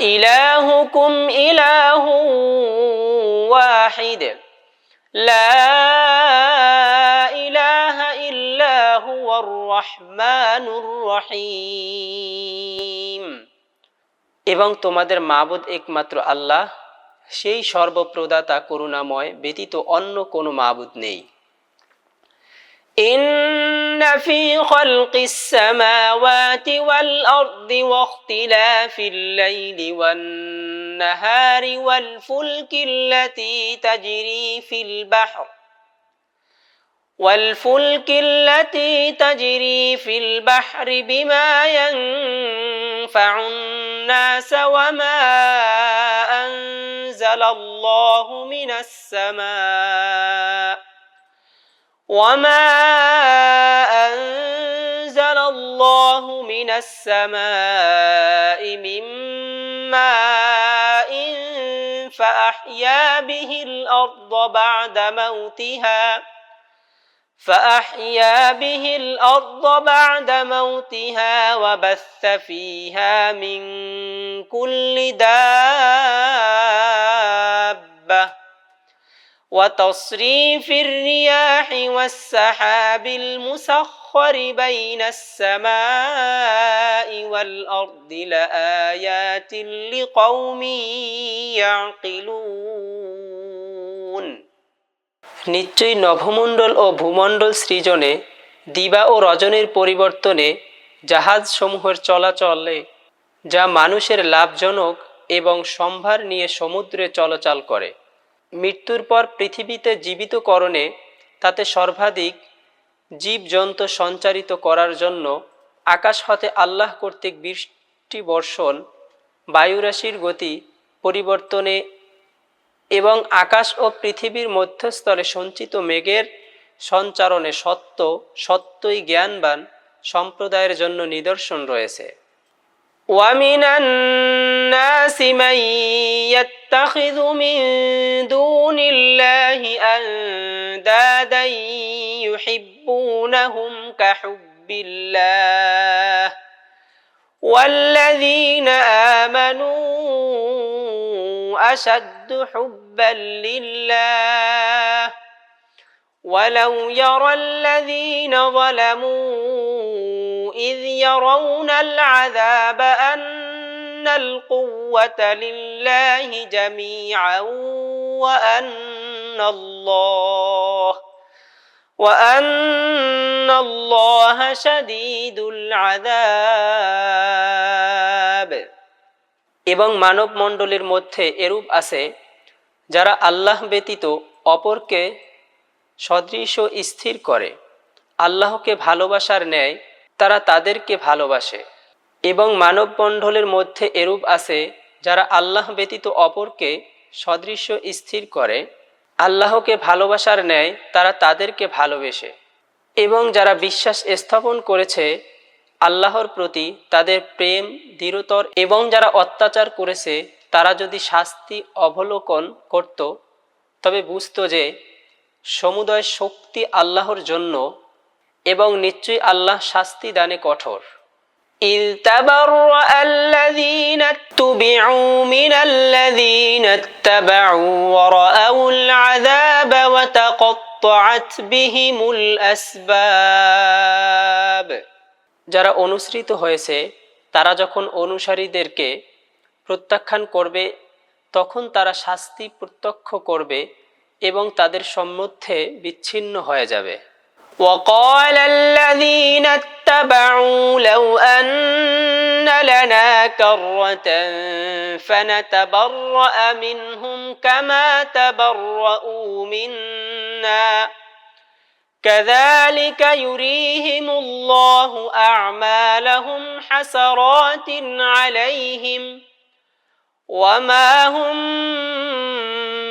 ইলাহুকুম ইলাহু ওয়াহিদ। লা ইলাহা ইল্লা এবং তোমাদের মাবুদ একমাত্র আল্লাহ, সেই সর্বপ্রদাতা করুণাময় ব্যতীত অন্য কোনো মাবুদ নেই। إن في خلق السماوات والأرض واختلاف الليل والنهار والفلك التي تجري في البحر والفلك التي تجري في البحر بما ينفع الناس وما أنزل الله من السماء وما أنزل الله من السماء من ماء فأحيا به الأرض بعد موتها فأحيا به الأرض بعد موتها وبث فيها من كل دابة وتصريف الرياح والسحاب المسخر بين السماء والأرض لآيات لقوم يعقلون নিশ্চয়ই নভমণ্ডল ও ভূমণ্ডল সৃজনে দিবা ও রজনীর পরিবর্তনে জাহাজসমূহের চলাচলে যা মানুষের লাভজনক এবং সম্ভার নিয়ে সমুদ্রে চলাচল করে মৃত্যুর পর পৃথিবীতে জীবিতকরণে তাতে সর্বাধিক জীবজন্তু সঞ্চারিত করার জন্য আকাশ হতে আল্লাহ কর্তৃক বৃষ্টি বর্ষণ বায়ুরাশির গতি পরিবর্তনে এবং আকাশ ও পৃথিবীর মধ্যস্থলে সঞ্চিত মেঘের সঞ্চারণে সত্য, সত্যই জ্ঞানবান সম্প্রদায়ের জন্য নিদর্শন রয়েছে। ওয়ামিনান الناس من يتخذ من دون الله أندادا يحبونهم كحب الله والذين آمنوا أشد حبا لله ولو يرى الذين ظلموا إذ يرون العذاب أن القوة لله جميعا وأن الله وأن الله شديد العذاب এবং মানব মণ্ডলীর মধ্যে এরূপ আছে যারা আল্লাহ ব্যতীত অপরকে সদৃশ স্থির করে আল্লাহকে ভালোবাসার ন্যায় তারা তাদেরকে ভালোবাসে এবং মানবমণ্ডলের মধ্যে এরূপ আছে, যারা আল্লাহ ব্যতীত অপরকে সদৃশ্য স্থির করে, আল্লাহকে ভালোবাসার ন্যায় তারা তাদেরকে ভালোবেসে। এবং যারা বিশ্বাস স্থাপন করেছে, আল্লাহর প্রতি তাদের প্রেম, দৃঢ়তর এবং যারা অত্যাচার করেছে, তারা যদি শাস্তি অবলোকন করত, তবে বুঝত যে সমুদয় শক্তি আল্লাহর জন্য এবং নিশ্চয়ই আল্লাহ শাস্তি দানে কঠোর। إذ تبرأ الذين اتبعوا من الذين اتبعوا ورأوا العذاب وتقطعت بهم الأسباب যারা অনুসৃত হয়েছে তারা যখন অনুসারীদেরকে প্রত্যাখ্যান করবে তখন তারা শাস্তি প্রত্যক্ষ করবে এবং তাদের সম্মুখে বিচ্ছিন্ন হয়ে যাবে وقال الذين اتبعوا لو أن لنا كرة فنتبرأ منهم كما تبرؤوا منا. كذلك يريهم الله أعمالهم حسرات عليهم وما هم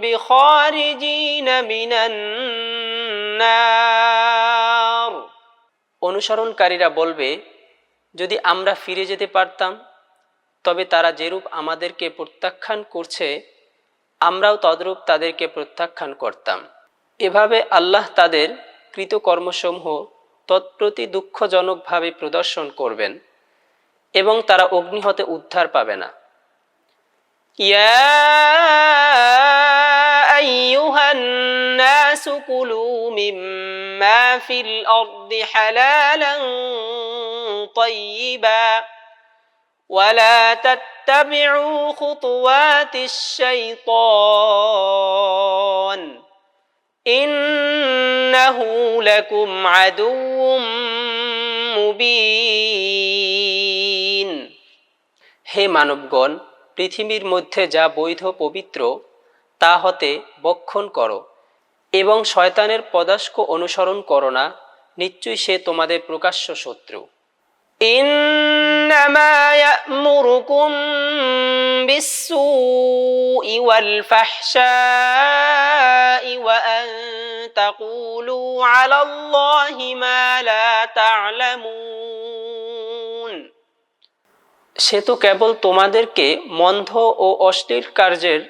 بخارجين من النار. অনুসরণকারীরা বলবে, যদি আমরা ফিরে যেতে পারতাম, তবে তারা যেরূপ আমাদেরকে প্রত্যাখ্যান করছে, আমরাও তদরূপ তাদেরকে প্রত্যাখ্যান করতাম। এভাবে আল্লাহ তাদের কৃতকর্মসমূহ তৎপ্রতি দুঃখজনকভাবে প্রদর্শন করবেন এবং তারা অগ্নিহতে উদ্ধার পাবে না। ইয়া الناس كلوا مما في الأرض حلالا طيبا ولا تتبعوا خطوات الشيطان إنه لكم عدو মুবিন হে মানবগণ পৃথিবীর মধ্যে যা বৈধ পবিত্র তা হতে বক্ষণ করো এবং শয়তানের পদাস্ক অনুসরণ করো না নিশ্চয়ই সে তোমাদের প্রকাশ্য শত্রু إنما يأمركم بالسوء والفحشاء وأن تقولوا على الله ما لا تعلمون সে তো কেবল তোমাদেরকে মন্ধ ও অশ্লীল কার্যের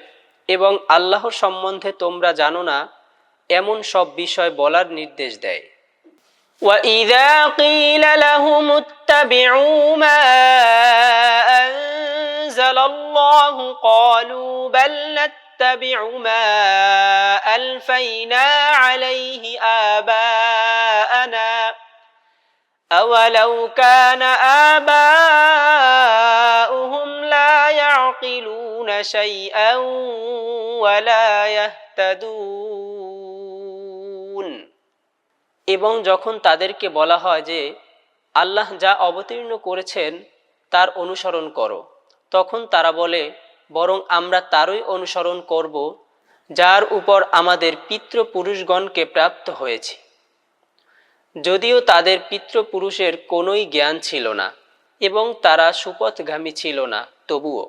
এবং আল্লাহর সম্বন্ধে তোমরা জানো না এমন সব বিষয় বলার নির্দেশ দেয় وإذا قيل لهم اتبعوا ما أنزل الله قالوا بل نتبع ما ألفينا عليه آباءنا أولو كان آباؤهم لا يعقلون شيئا ولا يهتدون এবং যখন তাদেরকে বলা হয় যে, আল্লাহ যা অবতীর্ণ করেছেন, তার অনুসরণ করো। তখন তারা বলে, বরং আমরা তারই অনুসরণ করব, যার উপর আমাদের পিতৃপুরুষগণকে প্রাপ্ত হয়েছে। যদিও তাদের পিতৃপুরুষের কোনোই জ্ঞান ছিল না এবং তারা সুপথগামী ছিল না, তবুও।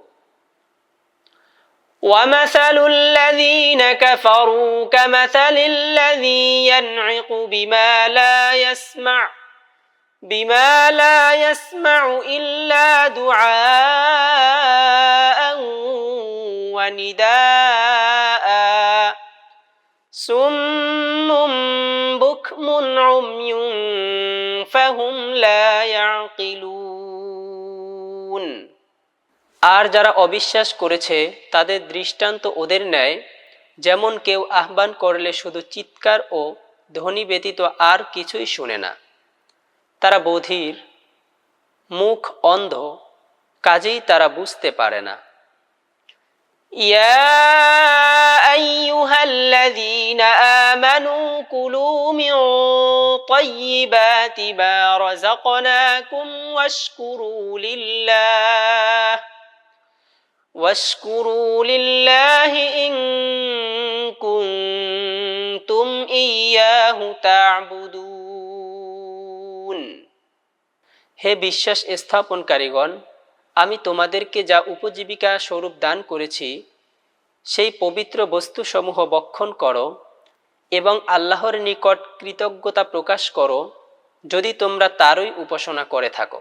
ومثل الذين كفروا كمثل الذي ينعق بما لا يسمع بما لا يسمع إلا دعاء ونداء سم بكم عمي فهم لا يعقلون আর যারা অবিশ্বাস করেছে তাদের দৃষ্টান্ত ওদের ন্যায় যেমন কেউ আহ্বান করলে শুধু চিৎকার ও ধ্বনি ব্যতীত আর কিছুই শুনে না তারা বধির মুখ অন্ধ কাজেই তারা বুঝতে পারে না يا أيها الذين آمنوا كلوا من طيبات ما رزقناكم واشكروا لله واشكروا لله إن كنتم إياه تعبدون হে বিশ্বাস স্থাপনকারীগণ আমি তোমাদেরকে যা উপজীবিকা স্বরূপ দান করেছি সেই পবিত্র বস্তুসমূহ বক্ষণ করো এবং আল্লাহর নিকট কৃতজ্ঞতা প্রকাশ করো যদি তোমরা তারই উপাসনা করে থাকো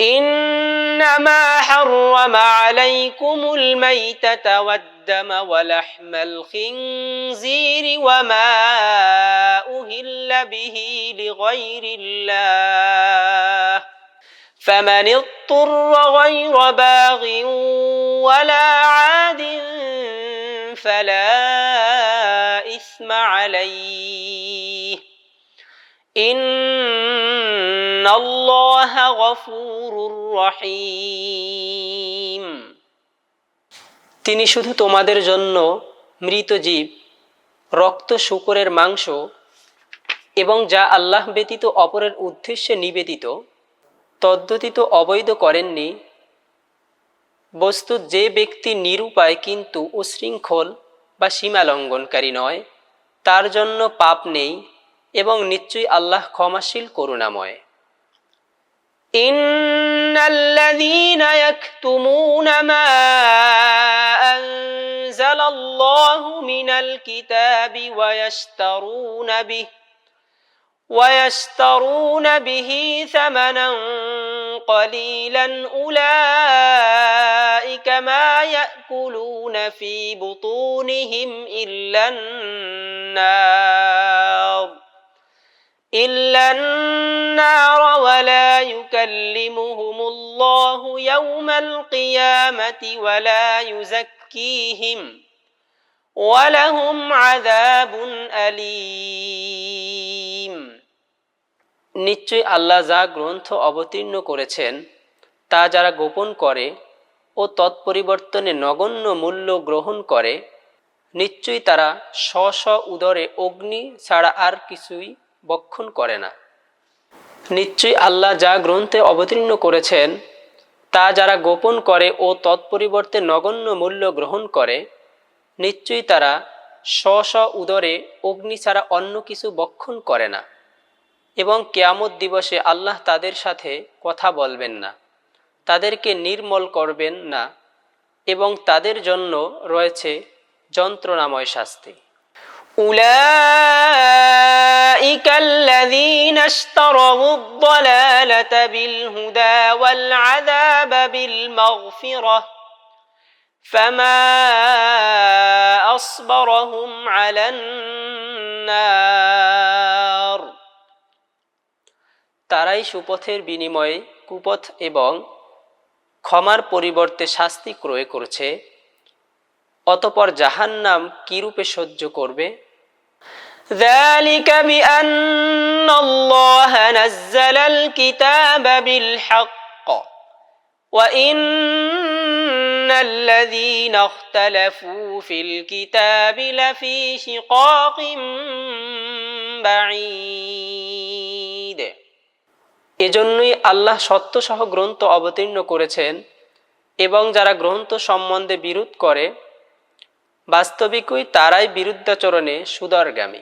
إنما حرم عليكم الميتة والدم ولحم الخنزير وما أهل به لغير الله فمن اضطر غير باغ ولا عاد فلا إثم عليه الله غفور رحيم তিনি শুধু তোমাদের জন্য মৃত জীব রক্ত শুকরের মাংস এবং যা আল্লাহ ব্যতীত অপরের উদ্দেশ্যে নিবেদিত তদ্ব্যতীত অবৈধ করেননি বস্তুত যে ব্যক্তি নিরুপায় কিন্তু উশৃঙ্খল বা সীমা লঙ্ঘনকারী নয় তার জন্য পাপ নেই এবং নিশ্চয়ই আল্লাহ ক্ষমাশীল করুণাময় إن الذين يكتمون ما أنزل الله من الكتاب ويشترون به ويشترون به ثمنا قليلا أولئك ما يأكلون في بطونهم إلا النار إلا النار ولا يكلمهم الله يوم القيامة ولا يزكيهم ولهم عذاب أليم নিশ্চয়ই আল্লাহ যা গ্রন্থ অবতীর্ণ করেছেন তা যারা গোপন করে ও তৎপরিবর্তনে নগণ্য মূল্য গ্রহণ করে নিশ্চয়ই তারা স্ব স্ব উদরে অগ্নি ছাড়া আর কিছুই বক্ষণ করে না। নিশ্চয়ই আল্লাহ যা গ্রন্থে অবতীর্ণ করেছেন, তা যারা গোপন করে ও তৎপরিবর্তে নগণ্য মূল্য গ্রহণ করে, নিশ্চয়ই তারা স্ব স্ব উদরে অগ্নি ছাড়া অন্য কিছু বক্ষণ করে না এবং কেয়ামত দিবসে আল্লাহ তাদের সাথে কথা বলবেন না, তাদেরকে নির্মল করবেন না এবং তাদের জন্য রয়েছে যন্ত্রণাময় শাস্তি। أولئك الذين اشتروا الضلالة بالهدى والعذاب بالمغفرة فما أصبرهم على النار তারাই সুপথের বিনিময়ে কুপথ এবং ক্ষমার পরিবর্তে শাস্তি ক্রয় করছে অতপর জাহান্নাম কিরূপে সহ্য করবে ذلك بأن الله نزل الكتاب بالحق وإن الذين اختلفوا في الكتاب لفي شقاق بعيد এজন্যই আল্লাহ সত্যসহ গ্রন্থ অবতীর্ণ করেছেন এবং যারা গ্রন্থ সম্বন্ধে বিরোধ করে বাস্তবিকই তারাই বিরুদ্ধাচরণে সুদরগামী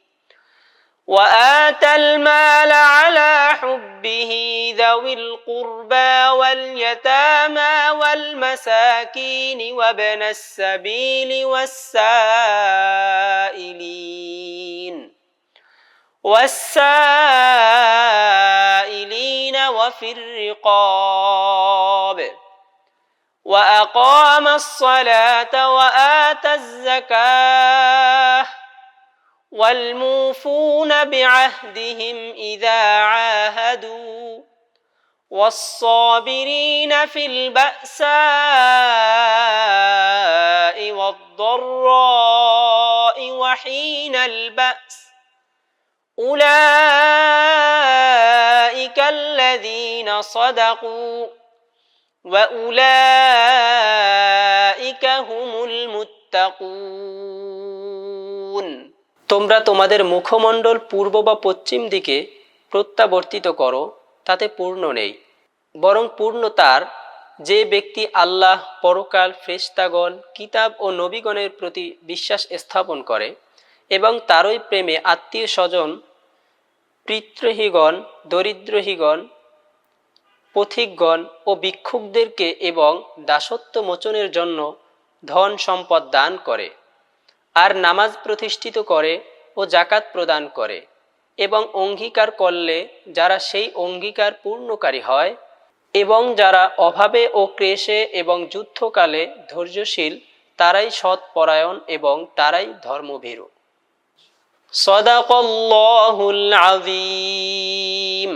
وآتى المال على حبه ذوي القربى واليتامى والمساكين وابن السبيل والسائلين. والسائلين وفي الرقاب. وأقام الصلاة وآتى الزكاة. والموفون بعهدهم إذا عاهدوا والصابرين في البأساء والضراء وحين البأس أولئك الذين صدقوا وأولئك هم المتقون তোমরা তোমাদের মুখমণ্ডল পূর্ব বা পশ্চিম দিকে প্রত্যাবর্তিত করো, তাতে পূর্ণ নেই। বরং পূর্ণ তার, যে ব্যক্তি আল্লাহ, পরকাল ফ্রেস্তাগণ কিতাব ও নবীগণের প্রতি বিশ্বাস স্থাপন করে এবং তারই প্রেমে আত্মীয় স্বজন পিতৃহীগণ, দরিদ্রহীগণ, পথিকগণ ও ভিক্ষুকদেরকে এবং দাসত্ব মোচনের জন্য ধন সম্পদ দান করে। আর নামাজ প্রতিষ্ঠিত করে ও জাকাত প্রদান করে, এবং অঙ্গীকার করলে যারা সেই অঙ্গীকার পূর্ণকারী হয় এবং যারা অভাবে ও ক্রেশে এবং যুদ্ধকালে ধৈর্যশীল, তারাই সৎপরায়ণ এবং তারাই ধর্মভীরু। সদাকল্লাহুল আযীম।